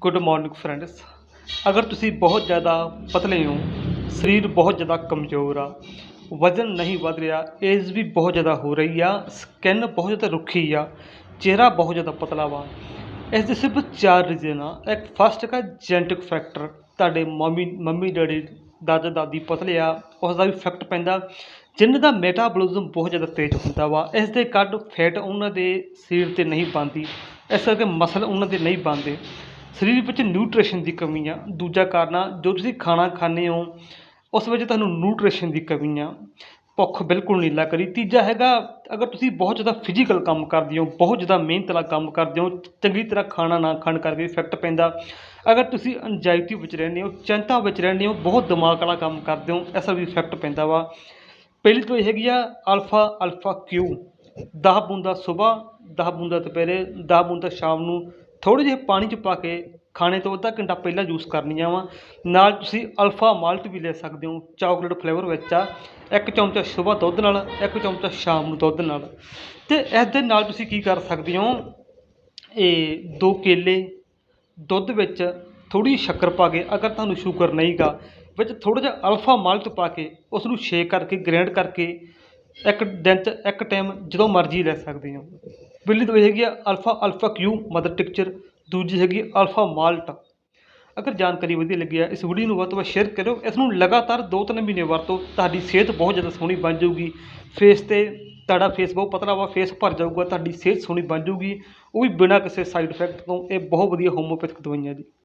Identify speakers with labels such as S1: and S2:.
S1: Good morning friends ਅਗਰ ਤੁਸੀਂ ਬਹੁਤ ਜ਼ਿਆਦਾ ਪਤਲੇ ਹੋ, ਸਰੀਰ ਬਹੁਤ ਜ਼ਿਆਦਾ ਕਮਜ਼ੋਰ ਆ, ਵਜ਼ਨ ਨਹੀਂ ਵੱਧ ਰਿਹਾ, ਏਜ ਵੀ ਬਹੁਤ ਜ਼ਿਆਦਾ ਹੋ ਰਹੀ ਆ ਸਕਿਨ ਬਹੁਤ ਜ਼ਿਆਦਾ ਰੁੱਖੀ ਆ, ਚਿਹਰਾ ਬਹੁਤ ਜ਼ਿਆਦਾ ਪਤਲਾ ਵਾ, ਇਸ ਦੇ ਸਿਰਫ ਚਾਰ ਰੀਜ਼ਨ ਆ। ਇੱਕ ਫਸਟ ਹੈਗਾ ਜੈਨਟਿਕ ਫੈਕਟਰ ਤੁਹਾਡੇ ਮੰਮੀ ਮੰਮੀ, ਡੈਡੀ, ਦਾਦਾ, ਦਾਦੀ ਪਤਲੇ ਆ ਉਸ ਦਾ ਵੀ ਇਫੈਕਟ ਪੈਂਦਾ। ਜਿਨ੍ਹਾਂ ਦਾ ਮੈਟਾਬੋਲਿਜ਼ਮ ਬਹੁਤ ਜ਼ਿਆਦਾ ਤੇਜ਼ ਹੁੰਦਾ ਵਾ, ਇਸ ਦੇ ਕੱਢ ਫੈਟ ਉਹਨਾਂ ਦੇ ਸਰੀਰ 'ਤੇ ਨਹੀਂ ਬਣਦੀ, ਇਸ ਕਰਕੇ ਮਸਲ ਉਹਨਾਂ ਦੇ ਨਹੀਂ ਬਣਦੇ। ਸਰੀਰ ਵਿੱਚ ਨਿਊਟ੍ਰੀਸ਼ਨ ਦੀ ਕਮੀ ਆ। ਦੂਜਾ ਕਾਰਨ ਆ, ਜੋ ਤੁਸੀਂ ਖਾਣਾ ਖਾਂਦੇ ਹੋ, ਉਸ ਵਿੱਚ ਤੁਹਾਨੂੰ ਨਿਊਟ੍ਰੀਸ਼ਨ ਦੀ ਕਮੀ ਆ। ਭੁੱਖ ਬਿਲਕੁਲ ਨਹੀਂ ਲੱਗ ਰਹੀ ਤੀਜਾ ਹੈਗਾ, ਅਗਰ ਤੁਸੀਂ ਬਹੁਤ ਜ਼ਿਆਦਾ ਫਿਜ਼ੀਕਲ ਕੰਮ ਕਰਦੇ ਹੋ, ਬਹੁਤ ਜ਼ਿਆਦਾ ਮਿਹਨਤ ਨਾਲ ਕੰਮ ਕਰਦੇ ਹੋ, ਚੰਗੀ ਤਰ੍ਹਾਂ ਖਾਣਾ ਨਾ ਖਾਣ ਕਰਕੇ ਇਫੈਕਟ ਪੈਂਦਾ। ਅਗਰ ਤੁਸੀਂ ਐਂਜ਼ਾਈਟੀ ਵਿੱਚ ਰਹਿੰਦੇ ਹੋ, ਚਿੰਤਾ ਵਿੱਚ ਰਹਿੰਦੇ ਹੋ, ਬਹੁਤ ਦਿਮਾਗ ਵਾਲਾ ਕੰਮ ਕਰਦੇ ਹੋ, ਐਸਾ ਵੀ ਇਫੈਕਟ ਪੈਂਦਾ ਵਾ। ਪਹਿਲੀ ਤੋਂ ਇਹ ਹੈਗੀ ਆ ਅਲਫਾ ਅਲਫਾ ਕਿਊ 10 ਬੂੰਦਾਂ ਸਵੇਰ 10 ਬੂੰਦਾਂ ਦੁਪਹਿਰੇ 10 ਬੂੰਦਾਂ ਸ਼ਾਮ ਨੂੰ ਥੋੜ੍ਹੇ ਜਿਹੇ ਪਾਣੀ 'ਚ ਪਾ ਕੇ ਖਾਣੇ ਤੋਂ ਅੱਧਾ ਘੰਟਾ ਪਹਿਲਾਂ ਯੂਜ਼ ਕਰਨੀਆਂ ਵਾ। ਨਾਲ ਤੁਸੀਂ ਅਲਫਾ ਮਾਲਟ ਵੀ ਲੈ ਸਕਦੇ ਹੋ, ਚਾਕਲੇਟ ਫਲੇਵਰ ਵਿੱਚ ਆ। ਇੱਕ ਚਮਚਾ ਸਵੇਰ ਦੁੱਧ ਨਾਲ, ਇੱਕ ਚਮਚਾ ਸ਼ਾਮ ਨੂੰ ਦੁੱਧ ਨਾਲ। ਅਤੇ ਇਸ ਦੇ ਨਾਲ ਤੁਸੀਂ ਕੀ ਕਰ ਸਕਦੇ ਹੋ, ਇਹ ਦੋ ਕੇਲੇ ਦੁੱਧ ਵਿੱਚ ਥੋੜ੍ਹੀ ਸ਼ੱਕਰ ਪਾ ਕੇ, ਅਗਰ ਤੁਹਾਨੂੰ ਸ਼ੂਗਰ ਨਹੀਂਗਾ ਵਿੱਚ ਥੋੜ੍ਹਾ ਜਿਹਾ ਅਲਫਾ ਮਾਲਟ ਪਾ ਕੇ ਉਸ ਨੂੰ ਸ਼ੇਕ ਕਰਕੇ, ਗ੍ਰੈਂਡ ਕਰਕੇ ਇੱਕ ਦਿਨ 'ਚ ਇੱਕ ਟਾਈਮ ਜਦੋਂ ਮਰਜ਼ੀ ਲੈ ਸਕਦੇ ਹੋ। ਪਹਿਲੀ ਦਵਾਈ ਹੈਗੀ ਆ ਅਲਫਾ ਅਲਫਾ ਕਿਊ ਮਦਰ ਟਿਕਚਰ ਦੂਜੀ ਹੈਗੀ ਅਲਫਾ ਮਾਲਟ। ਅਗਰ ਜਾਣਕਾਰੀ ਵਧੀਆ ਲੱਗੀ ਆ, ਇਸ ਵੀਡੀਓ ਨੂੰ ਵੱਧ ਤੋਂ ਵੱਧ ਸ਼ੇਅਰ ਕਰੋ ਇਸ ਨੂੰ ਲਗਾਤਾਰ ਦੋ ਤਿੰਨ ਮਹੀਨੇ ਵਰਤੋ, ਤੁਹਾਡੀ ਸਿਹਤ ਬਹੁਤ ਜ਼ਿਆਦਾ ਸੋਹਣੀ ਬਣ ਜਾਊਗੀ। ਫੇਸ ਤੇ ਤੁਹਾਡਾ ਫੇਸ ਬਹੁਤ ਪਤਲਾ ਵਾ ਫੇਸ ਭਰ ਜਾਊਗਾ, ਤੁਹਾਡੀ ਸਿਹਤ ਸੋਹਣੀ ਬਣ ਜਾਊਗੀ। ਉਹ ਵੀ ਬਿਨਾਂ ਕਿਸੇ ਸਾਈਡ ਇਫੈਕਟ ਤੋਂ, ਇਹ ਬਹੁਤ ਵਧੀਆ ਹੋਮੋਪੈਥਿਕ ਦਵਾਈਆਂ ਜੀ।